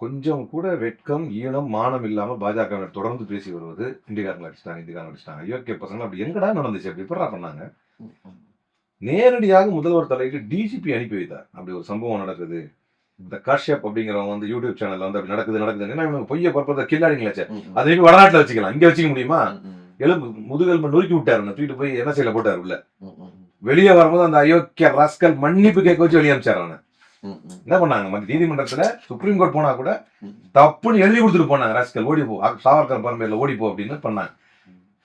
கொஞ்சம் கூட வெட்கம் ஈனம் மானம் இல்லாம பாஜக தொடர்ந்து பேசி வருவது இந்தியக்காரங்க அடிச்சிட்டாங்க இந்தியக்காரங்க அடிச்சிட்டாங்க ஐயோக்கிய பசங்க அப்படி எங்கடா நடந்துச்சு அப்படி? எப்படா பண்ணாங்க. நேரடியாக முதல்வர் தலைக்கு டிஜிபி அனுப்பி வைத்தார். அப்படி ஒரு சம்பவம் நடக்குது. இந்த காஷ்யப் அப்படிங்கிறவங்க வந்து யூடியூப் சேனல்ல வந்து அப்படி நடக்குது நடக்குது பொய்ய பரப்பத கில்லாடிங்களாச்சே அதை வடநாட்டுல வச்சுக்கலாம்? இங்க வச்சுக்க முடியுமா? எலும்பு முதுகெலும்பு நொறுக்கி விட்டாரு. தூக்கிட்டு போய் என்ன செய்யல போட்டாரு உள்ள. வெளியே வரும்போது அந்த அயோக்கிய ராஸ்கல் மன்னிப்பு கேட்க வச்சு வெளியே அனுப்பிச்சாரு அவனை. என்ன பண்ணாங்க? நீதிமன்றத்துல சுப்ரீம் கோர்ட் போனா கூட தப்புன்னு எழுதி கொடுத்துட்டு போனாங்க. ராஸ்கல் ஓடி போ. சாவர்கர் பரம்பரையில ஓடி போ அப்படின்னு பண்ணாங்க.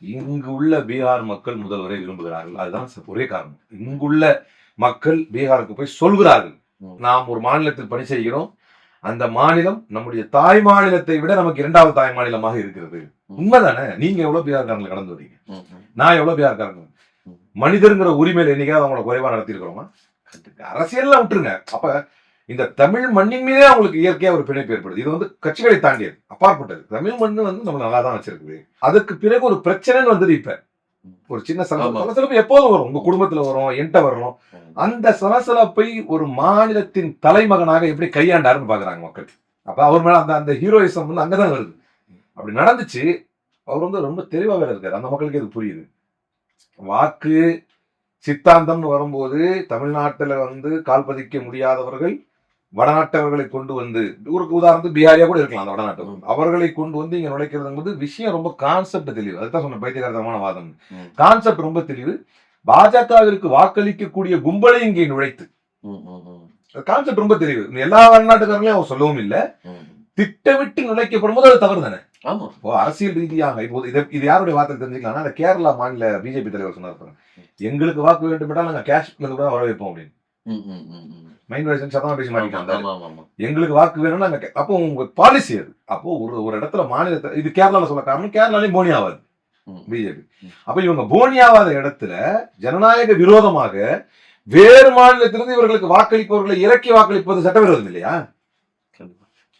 இங்கு உள்ள பீகார் மக்கள் முதல்வரை விரும்புகிறார்கள். அதுதான் ஒரே காரணம். இங்குள்ள மக்கள் பீகாருக்கு போய் சொல்கிறார்கள். நாம் ஒரு மாநிலத்தில் பணி செய்கிறோம். அந்த மாநிலம் நம்முடைய தாய் மாநிலத்தை விட நமக்கு இரண்டாவது தாய் மாநிலமாக இருக்கிறது. உண்மைதானே? நீங்க எவ்வளவு பீகார்காரங்களை கடந்து வரீங்க? நான் எவ்வளவு பீகார்காரங்க? மனிதருங்கிற உரிமையில என்னைக்காவது அவங்கள குறைவா நடத்திருக்கிறோமா அரசியல்லாம் விட்டுருங்க. அப்ப இந்த தமிழ் மண்ணின் மீதே அவங்களுக்கு இயற்கையா ஒரு பிணைப்பு ஏற்படுது. இது வந்து கட்சிகளை தாண்டியது அப்பாற்பட்டது. தமிழ் மண்ணு வந்து நம்ம நல்லா தான் வச்சிருக்குது. அதுக்கு பிறகு ஒரு பிரச்சனைன்னு வந்தது இப்ப. ஒரு சின்ன. சலசலப்பு எப்போதும் வரும். உங்க குடும்பத்துல வரும் என்கிட்ட வரும் அந்த சலசலப்பை ஒரு மாநிலத்தின் தலைமகனாக எப்படி கையாண்டாருன்னு பாக்குறாங்க மக்கள். அப்ப அவர் மேல அந்த அந்த ஹீரோயிசம் வந்து அங்கதான் வருது. அப்படி நடந்துச்சு. அவர் வந்து ரொம்ப தெளிவா வேற இருக்காரு. அந்த மக்களுக்கு இது புரியுது. வாக்கு சித்தாந்தம்னு வரும்போது தமிழ்நாட்டுல வந்து கால் பதிக்க முடியாதவர்கள் வடநாட்டவர்களை கொண்டு வந்து ஊருக்கு உதாரணத்துக்கு பீகாரியா கூட இருக்கலாம் அந்த வடநாட்டவர்கள் அவர்களை கொண்டு வந்து இங்க நுழைக்கிறதுங்கிறது விஷயம் ரொம்ப கான்செப்ட் தெளிவு. அதுதான் சொன்ன பைத்தியகாரதமான வாதம். கான்செப்ட் ரொம்ப தெளிவு. பாஜகவிற்கு வாக்களிக்கக்கூடிய கும்பலை இங்கே நுழைத்து. கான்செப்ட் ரொம்ப தெளிவு. எல்லா வடநாட்டுக்காரங்களையும் அவர் சொல்லவும் இல்லை. திட்டமிட்டு நுழைக்கப்படும் போது அது தவறு தானே? ஆமா. இப்போ அரசியல் ரீதியாக இப்போ இது இது யாருடைய வார்த்தை தெரிஞ்சுக்கலாம் அந்த கேரளா மாநில பிஜேபி தலைவர் சொன்னார். எங்களுக்கு வாக்கு வேண்டும் என்றால் நாங்க கேஷ் கூட வர வைப்போம் அப்படின்னு மைண்ட் வாய்ஸ் சத்தமா பேசி மாட்டேங்கிறாங்க எங்களுக்கு வாக்கு வேணும்னா நாங்க அப்போ உங்க பாலிசி அது. அப்போ ஒரு ஒரு இடத்துல மாநிலத்தை இது கேரளால சொல்ல காரணம் கேரளாலையும் போனி ஆகாது பிஜேபி. அப்ப இவங்க போனி ஆகாத இடத்துல ஜனநாயக விரோதமாக வேறு மாநிலத்திலிருந்து இவர்களுக்கு வாக்களிப்பவர்களை இறக்கி வாக்களிப்பது சட்டவிரோதம் இல்லையா?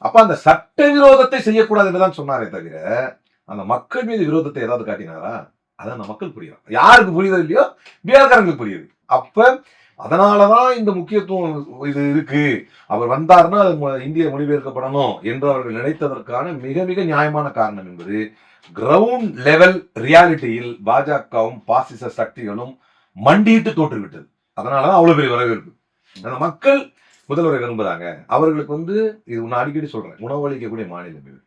அப்ப அந்த சட்டவிரோதத்தை செய்யக்கூடாது என்றுதான் சொன்னாரே தவிர அந்த மக்கள் மீது விரோதத்தை ஏதாவது காட்டினாரா? அதான் அந்த மக்கள் புரியலாம் யாருக்கு புரியுதோ இல்லையோ பீகார்காரங்களுக்கு புரியுது. அப்ப அதனாலதான் இந்த முக்கியத்துவம் இது இருக்கு. அவர் வந்தாருன்னா அது இந்திய மொழிபெயர்க்கப்படணும் என்று அவர்கள் நினைத்ததற்கான மிக மிக நியாயமான காரணம் என்பது கிரவுண்ட் லெவல் ரியாலிட்டியில் பாஜகவும் பாசிச சக்திகளும் மண்டியிட்டு தோற்றுவிட்டது. அதனாலதான் அவ்வளவு பெரிய வரவேற்பு. அந்த மக்கள் முதல்வரை விரும்புறாங்க. அவர்களுக்கு வந்து இது நான் அடிக்கடி சொல்றேன் உணவளிக்கக்கூடிய மாநிலம் இது.